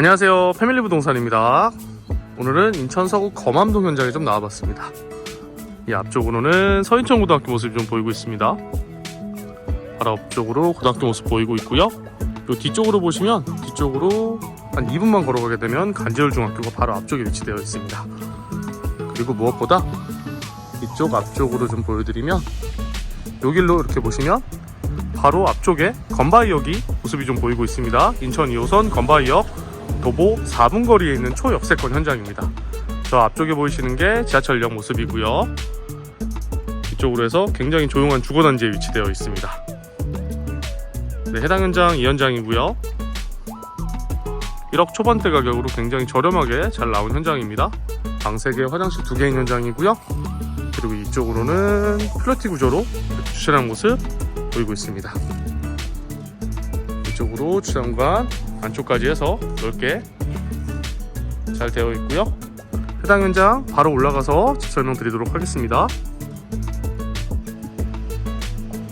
안녕하세요. 패밀리 부동산입니다. 오늘은 인천 서구 검암동 현장에 좀 나와봤습니다. 이 앞쪽으로는 서인천 고등학교 모습이 좀 보이고 있습니다. 바로 앞쪽으로 고등학교 모습 보이고 있고요. 요 뒤쪽으로 보시면 뒤쪽으로 한 2분만 걸어가게 되면 간지열 중학교가 바로 앞쪽에 위치되어 있습니다. 그리고 무엇보다 이쪽 앞쪽으로 좀 보여드리면 요 길로 이렇게 보시면 바로 앞쪽에 건바이역이 모습이 좀 보이고 있습니다. 인천 2호선 건바이역 도보 4분 거리에 있는 초역세권 현장입니다. 저 앞쪽에 보이시는 게 지하철역 모습이고요. 이쪽으로 해서 굉장히 조용한 주거단지에 위치되어 있습니다. 네, 해당 현장 이 현장이고요. 1억 초반대 가격으로 굉장히 저렴하게 잘 나온 현장입니다. 방 3개, 화장실 2개인 현장이고요. 그리고 이쪽으로는 플러티 구조로 주차장 모습 보이고 있습니다. 이쪽으로 주차장관 안쪽까지 해서 넓게 잘 되어 있고요. 해당 현장 바로 올라가서 집 설명드리도록 하겠습니다.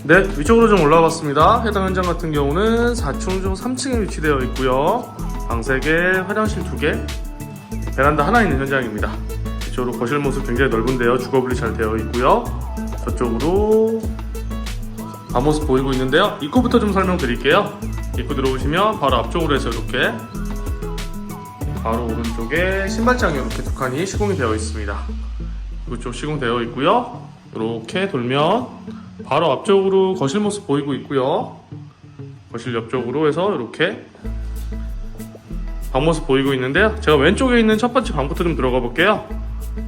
네, 위쪽으로 좀 올라왔습니다. 해당 현장 같은 경우는 4층 중 3층에 위치되어 있고요. 방 3개, 화장실 2개, 베란다 하나 있는 현장입니다. 이쪽으로 거실 모습 굉장히 넓은데요. 주거 분리 잘 되어 있고요. 저쪽으로 밤모습 보이고 있는데요. 입구부터 좀 설명드릴게요. 입구 들어오시면 바로 앞쪽으로 해서 이렇게 바로 오른쪽에 신발장이 이렇게 두 칸이 시공이 되어 있습니다. 이쪽 시공되어 있고요. 이렇게 돌면 바로 앞쪽으로 거실 모습 보이고 있고요. 거실 옆쪽으로 해서 이렇게 방 모습 보이고 있는데요. 제가 왼쪽에 있는 첫 번째 방부터 좀 들어가 볼게요.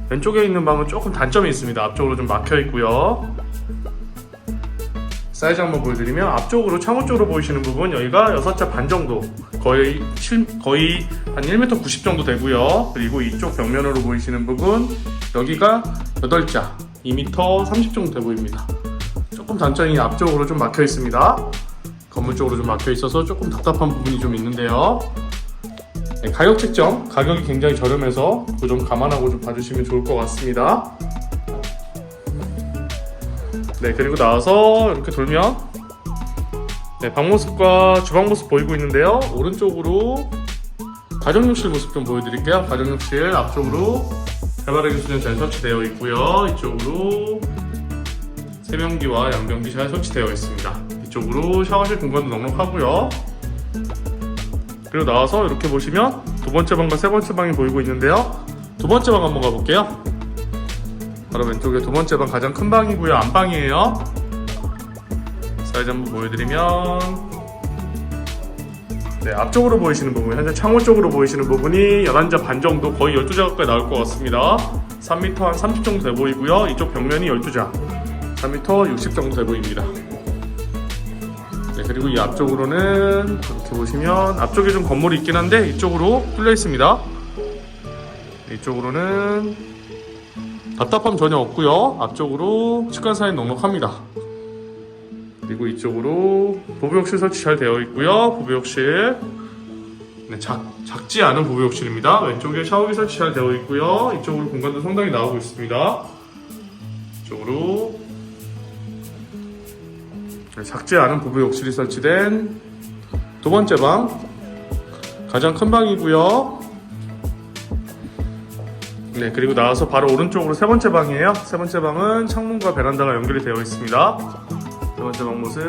왼쪽에 있는 방은 조금 단점이 있습니다. 앞쪽으로 좀 막혀 있고요. 사이즈 한번 보여드리면 앞쪽으로 창호 쪽으로 보이시는 부분 여기가 6자 반 정도 거의 7, 거의 한 1m 90 정도 되고요. 그리고 이쪽 벽면으로 보이시는 부분 여기가 8자 2m 30 정도 돼 보입니다. 조금 단점이 앞쪽으로 좀 막혀 있습니다. 건물 쪽으로 좀 막혀 있어서 조금 답답한 부분이 좀 있는데요. 네, 가격 책정 가격이 굉장히 저렴해서 그 점 감안하고 좀 봐주시면 좋을 것 같습니다 네 그리고 나와서 이렇게 돌면 네, 방 모습과 주방 모습 보이고 있는데요. 오른쪽으로 가정욕실 모습 좀 보여드릴게요. 가정욕실 앞쪽으로 해바라기 수전 잘 설치되어 있고요. 이쪽으로 세면기와 양변기 잘 설치되어 있습니다. 이쪽으로 샤워실 공간도 넉넉하고요. 그리고 나와서 이렇게 보시면 두 번째 방과 세 번째 방이 보이고 있는데요. 두 번째 방 한번 가볼게요 바로 왼쪽에 두 번째 방 가장 큰 방이고요. 안방이에요. 사이즈 한번 보여드리면 네, 앞쪽으로 보이시는 부분, 현재 창호 쪽으로 보이시는 부분이 11자 반 정도, 거의 12자 가까이 나올 것 같습니다. 3m 한 30 정도 돼 보이고요. 이쪽 벽면이 12자, 3m 60 정도 돼 보입니다. 네, 그리고 이 앞쪽으로는 이렇게 보시면 앞쪽에 좀 건물이 있긴 한데 이쪽으로 뚫려 있습니다. 이쪽으로는 답답함 전혀 없고요. 앞쪽으로 측간 사이 넉넉합니다. 그리고 이쪽으로 보부욕실 설치 잘 되어 있고요. 보부욕실 네, 작, 작지 않은 보부욕실입니다. 왼쪽에 샤워기 설치 잘 되어 있고요. 이쪽으로 공간도 상당히 나오고 있습니다. 이쪽으로 네, 작지 않은 보부욕실이 설치된 두 번째 방 가장 큰 방이고요. 네, 그리고 나와서 바로 오른쪽으로 세 번째 방이에요. 세 번째 방은 창문과 베란다가 연결이 되어 있습니다. 세 번째 방 모습.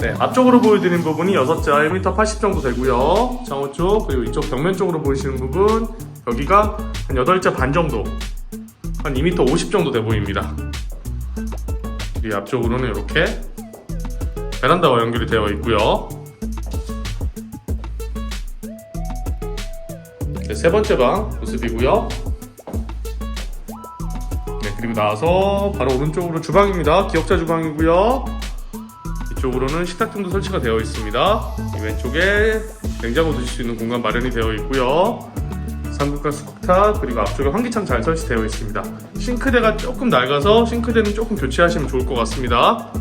네, 앞쪽으로 보여드린 부분이 6자 1m 80 정도 되고요. 창호 쪽, 그리고 이쪽 벽면 쪽으로 보이시는 부분, 여기가 한 8자 반 정도, 한 2m 50 정도 돼 보입니다. 이 앞쪽으로는 이렇게 베란다와 연결이 되어 있고요. 세 번째 방 모습이고요. 네, 그리고 나와서 바로 오른쪽으로 주방입니다. 기역자 주방이고요. 이쪽으로는 식탁 등도 설치가 되어 있습니다. 이 왼쪽에 냉장고 두실 수 있는 공간 마련이 되어 있고요. 삼국가스 쿡탑 그리고 앞쪽에 환기창 잘 설치되어 있습니다. 싱크대가 조금 낡아서 싱크대는 조금 교체하시면 좋을 것 같습니다.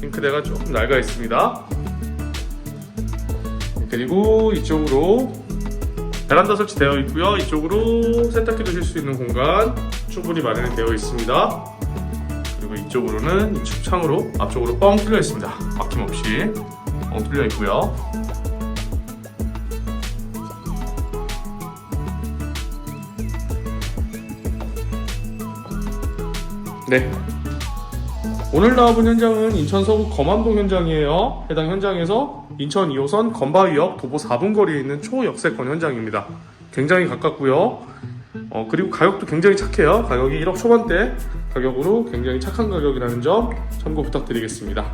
싱크대가 조금 낡아 있습니다. 네, 그리고 이쪽으로 베란다 설치되어 있고요. 이쪽으로 세탁기 두실 수 있는 공간 충분히 마련이 되어 있습니다. 그리고 이쪽으로는 이 축창으로 앞쪽으로 뻥 뚫려 있습니다. 막힘없이 뻥 뚫려 있고요. 네. 오늘 나와본 현장은 인천 서구 검암동 현장이에요. 해당 현장에서 인천 2호선 건바위역 도보 4분 거리에 있는 초역세권 현장입니다. 굉장히 가깝고요. 어, 그리고 가격도 굉장히 착해요. 가격이 1억 초반대 가격으로 굉장히 착한 가격이라는 점 참고 부탁드리겠습니다.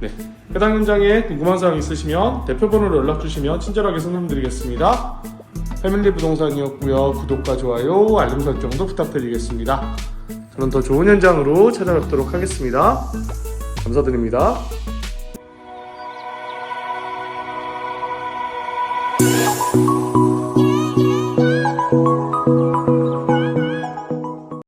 네. 해당 현장에 궁금한 사항 있으시면 대표번호로 연락 주시면 친절하게 설명드리겠습니다. 패밀리 부동산이었고요. 구독과 좋아요, 알림 설정도 부탁드리겠습니다. 저는 더 좋은 현장으로 찾아뵙도록 하겠습니다. 감사드립니다.